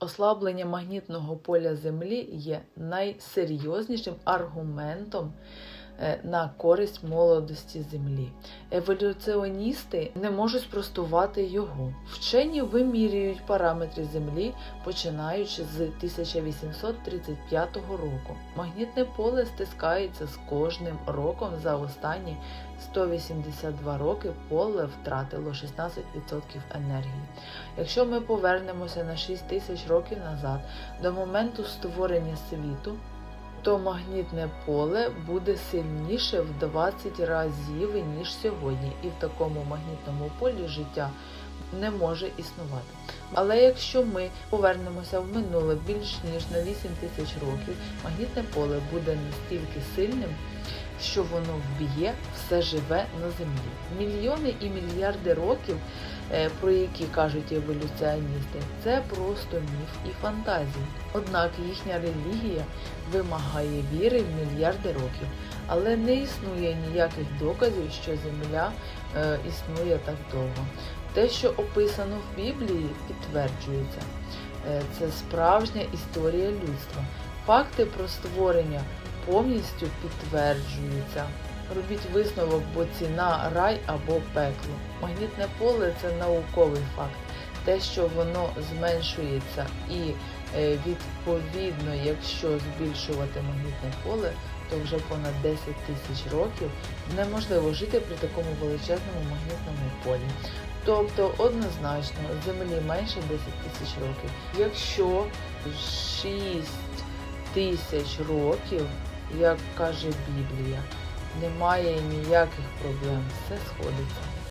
Ослаблення магнітного поля Землі є найсерйознішим аргументом на користь молодості Землі. Еволюціоністи не можуть спростувати його. Вчені вимірюють параметри Землі, починаючи з 1835 року. Магнітне поле стискається з кожним роком за останні 182 роки поле втратило 16% енергії. Якщо ми повернемося на 6 тисяч років назад до моменту створення світу, то магнітне поле буде сильніше в 20 разів, ніж сьогодні, і в такому магнітному полі життя не може існувати. Але якщо ми повернемося в минуле більш ніж на 8 тисяч років, магнітне поле буде настільки сильним, що воно вб'є все живе на землі. Мільйони і мільярди років, е, про які кажуть еволюціоністи, це просто міф і фантазії. Однак їхня релігія вимагає віри в мільярди років, але не існує ніяких доказів, що Земля е, існує так довго. Те, що описано в Біблії, підтверджується. Е, Це справжня історія людства. Факти про створення повністю підтверджуються. Робіть висновок, бо ціна рай або пекло. Магнітне поле це науковий факт. Те, що воно зменшується, і е, відповідно, якщо збільшувати магнітне поле, то вже понад 10 тисяч років неможливо жити при такому величезному магнітному полі. Тобто однозначно землі менше 10 тисяч років. Якщо 6 тисяч років, як каже Біблія, немає ніяких проблем, все сходиться.